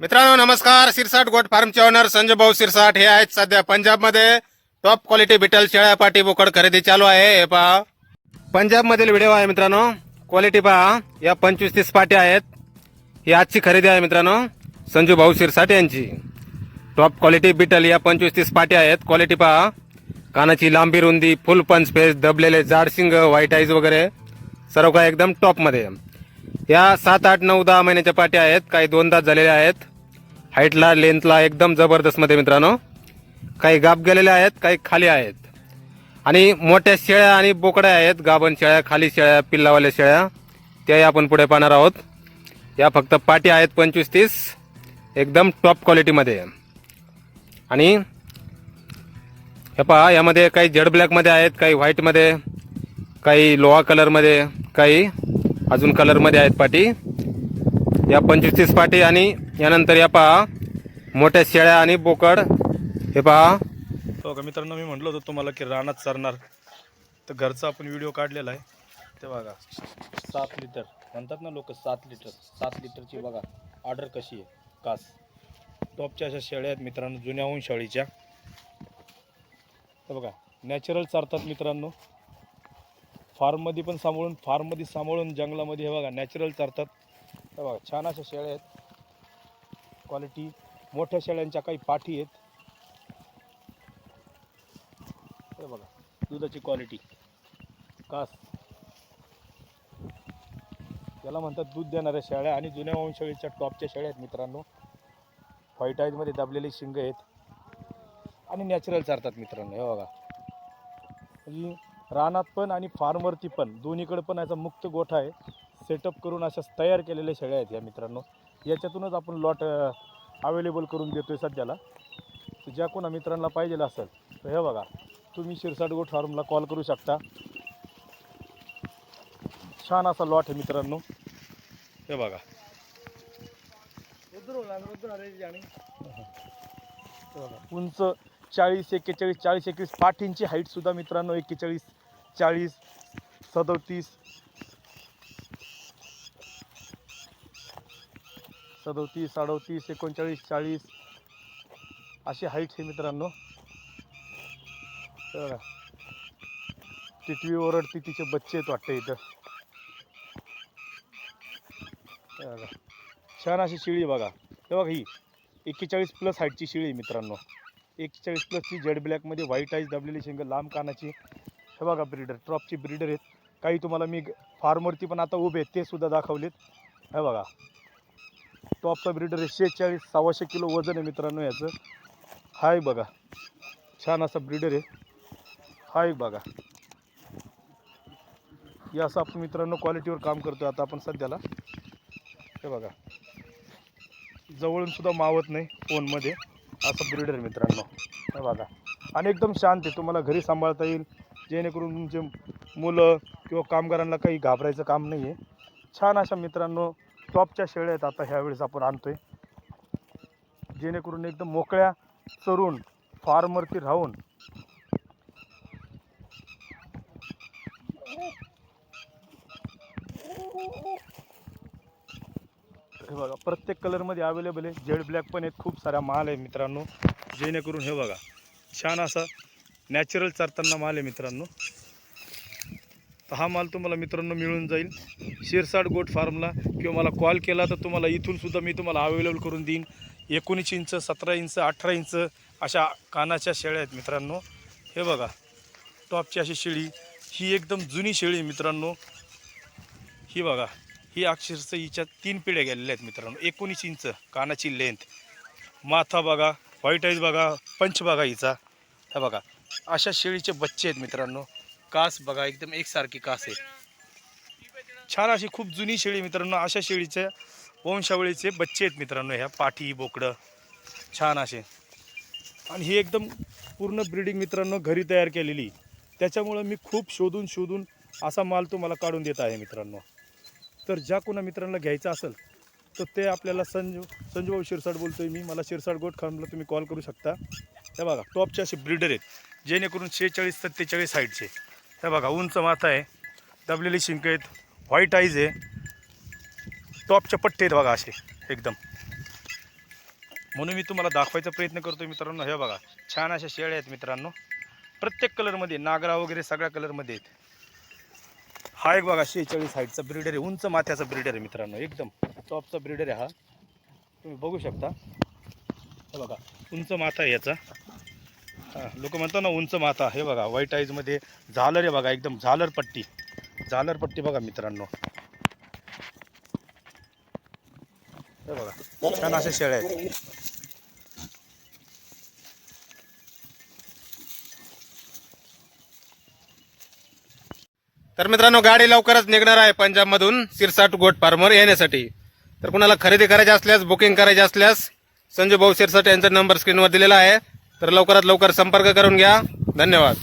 मित्रांनो नमस्कार. सिरसाट गोट फार्मचे ओनर संजय भाऊ सिरसाट हे आहेत सध्या पंजाबमध्ये. टॉप क्वालिटी बिटल शेळ्या पाटी बोकड खरेदी चालू आहे. हे पहा. पंजाबमधील व्हिडिओ आहे मित्रांनो. क्वालिटी पहा. या पंचवीस तीस पाटी आहेत. ही आजची खरेदी आहे मित्रांनो. संजू भाऊ सिरसाट यांची. टॉप क्वालिटी बिटल या पंचवीस तीस पाटी आहेत. क्वालिटी पहा. कानाची लांबी रुंदी फुल पंच फेस दबलेले जाडसिंग व्हाईट आईज वगैरे. सर्व काय एकदम टॉपमध्ये या सात आठ नऊ दहा महिन्याच्या पाट्या आहेत. काही दोन झालेल्या आहेत. हाईटला लेंथला एकदम जबरदस्त मध्ये मित्रांनो. काही गाप गेलेल्या आहेत काही खाली आहेत. आणि मोठ्या शेळ्या आणि बोकड्या आहेत. गाभण शेळ्या खाली शेळ्या पिल्लावाल्या शेळ्या. त्याही आपण पुढे पाहणार आहोत. या फक्त पाट्या आहेत पंचवीस तीस. एकदम टॉप क्वालिटीमध्ये आणि हे पहा यामध्ये काही जड ब्लॅकमध्ये आहेत काही व्हाईटमध्ये काही लोहा कलरमध्ये काही अजून कलरमध्ये आहेत पाटी. या पंचवीस तीस पाटी आणि यानंतर या पहा मोठ्या शेळ्या आणि बोकड. हे पहा. हो का मित्रांनो मी म्हटलं होतं तुम्हाला की रानात चरणार. तर घरचा आपण व्हिडिओ काढलेला आहे. ते बघा सात लिटर म्हणतात ना लोक सात लिटर सात लिटरची बघा ऑर्डर कशी आहे. कास. टॉपच्या अशा शेळ्या आहेत मित्रांनो जुन्याहून शेळीच्या तर बघा नॅचरल चारतात मित्रांनो. फार्ममध्ये पण सांभाळून फार्ममध्ये सांभाळून जंगलामध्ये हे बघा नॅचरल चरतात. हे बघा छान अशा शेळ्या आहेत. क्वालिटी मोठ्या शेळ्यांच्या काही पाठी आहेत. हे बघा दुधाची क्वालिटी कास. याला म्हणतात दूध देणाऱ्या शेळ्या आणि जुन्या वंशळीच्या टॉपच्या शेळ्या आहेत मित्रांनो. व्हाईट आईजमध्ये दाबलेले शिंग आहेत. आणि नॅचरल चारतात मित्रांनो हे बघा. रानात पण आणि फार्मवरती पण दोन्हीकडे पण याचा मुक्त गोठा आहे. सेटअप करून अशा तयार केलेल्या शेळ्या आहेत या मित्रांनो. याच्यातूनच आपण लॉट अवेलेबल करून देतोय सध्याला. तर ज्या कोणा मित्रांना पाहिजेलं असेल तर हे बघा तुम्ही शिरसाट गोट फार्मला कॉल करू शकता. छान असा लॉट आहे मित्रांनो. हे बघा. बघा. उंच चाळीस एक्केचाळीस चाळीस एकवीस पाठींची हाईटसुद्धा मित्रांनो एक्केचाळीस चाळीस सदोतीस सदोतीस अडोतीस एकोणचाळीस चाळीस. अशी हाईट आहे मित्रांनो. तर टिटवी ओरडती तिचे बच्चे आहेत वाटते इथं. छान अशी शिळी बघा. हे बघा ही. एक्केचाळीस प्लस हाईटची शिळी आहे मित्रांनो. एक्केचाळीस प्लसची जेड ब्लॅकमध्ये व्हाईट आईज दबलेली शेंग लांब कानाची. हे बघा ब्रीडर ट्रॉपची ब्रीडर आहेत. काही तुम्हाला मी फार्मवरती पण आता उभे आहेत ते सुद्धा दाखवलेत. हे बघा. टॉपचा ब्रीडर आहे शेहेचाळीस सव्वाशे किलो वजन आहे मित्रांनो याचं. हाय बघा. छान असा ब्रीडर आहे. हाय बघा. या असं आपण मित्रांनो क्वालिटीवर काम करतो आता आपण सध्याला. हे बघा. जवळून सुद्धा मावत नाही फोनमध्ये. असं ब्रीडर मित्रांनो. हे बघा. आणि एकदम शांत आहे. तुम्हाला घरी सांभाळता येईल. जेणेकरून तुमचे मुलं किंवा कामगारांना काही घाबरायचं काम नाही आहे छान अशा मित्रांनो टॉपच्या शेळ्या आहेत आता ह्यावेळेस आपण आणतो आहे जेणेकरून एकदम मोकळ्या चरून फार्मवरती राहून. हे बघा प्रत्येक कलरमध्ये अवेलेबल आहे. जेड ब्लॅक पण आहेत. खूप साऱ्या माल आहे मित्रांनो. जेणेकरून हे बघा छान असा नॅचरल चारताना माल आहे मित्रांनो. तर हा माल तुम्हाला मित्रांनो मिळून जाईल. शिरसाट गोट फार्मला किंवा मला कॉल केला तर तुम्हाला इथूनसुद्धा मी तुम्हाला अवेलेबल करून देईन. एकोणीस इंच सतरा इंच अठरा इंच अशा कानाच्या शेळ्या आहेत मित्रांनो. हे बघा टॉपची अशी शेळी. ही एकदम जुनी शेळी मित्रांनो. ही बघा ही अक्षरशः हिच्या तीन पिढ्या गेलेल्या आहेत मित्रांनो. एकोणीस इंच कानाची लेंथ माथा बघा व्हाईट आईज बघा पंच बघा हिचा. हे बघा अशा शेळीचे बच्चे आहेत मित्रांनो. कास बघा एकदम एकसारखी कास आहे छान अशी खूप जुनी शेळी मित्रांनो अशा शेळीच्या वंशावळीचे बच्चे आहेत मित्रांनो ह्या पाठी बोकडं. छान असे. आणि ही एकदम पूर्ण ब्रीडिंग मित्रांनो घरी तयार केलेली. त्याच्यामुळं मी खूप शोधून शोधून असा माल तुम्हाला काढून देत आहे मित्रांनो. तर ज्या कोणा मित्रांना घ्यायचं असेल तर ते आपल्याला संजू संजूभाऊ शिरसाट आहे मी. मला शिरसाट गोट खानला तुम्ही कॉल करू शकता. हे बघा टॉपचे असे ब्रीडर आहेत जेणेकरून शेहेचाळीस सत्तेचाळीस साईडचे हे बघा उंच माथा आहे दबलेली शिंक आहेत व्हाईट आईज आहे. टॉपचे पट्टे आहेत बघा असे एकदम. म्हणून मी तुम्हाला दाखवायचा प्रयत्न करतो मित्रांनो. हे बघा छान अशा शेळ्या आहेत मित्रांनो. प्रत्येक कलरमध्ये नागरा वगैरे सगळ्या कलरमध्ये आहेत. हा एक बघा शेहेचाळीस हाईटचा ब्रिडर आहे उंच माथ्याचा ब्रिडर आहे मित्रांनो एकदम. टॉपचा ब्रिडर आहे हा. तुम्ही बघू शकता. हे बघा उंच माथा आहे याचा. हां लोक म्हणतात ना उंच माथा हे बघा व्हाईट आईजमध्ये झालर आहे बघा एकदम झालर पट्टी. झालर पट्टी बघा मित्रांनो. हे बघा छान असे शेळ्या आहेत. तर मित्रांनो गाडी लवकरच निघणार आहे पंजाबमधून सिरसाट गोट फार्मर येण्यासाठी. तर कुणाला खरेदी करायची असल्यास बुकिंग करायची असल्यास संजू भाऊ शिरसाट यांचा नंबर स्क्रीनवर दिलेला आहे. तर लवकरात लवकर संपर्क करून घ्या. धन्यवाद.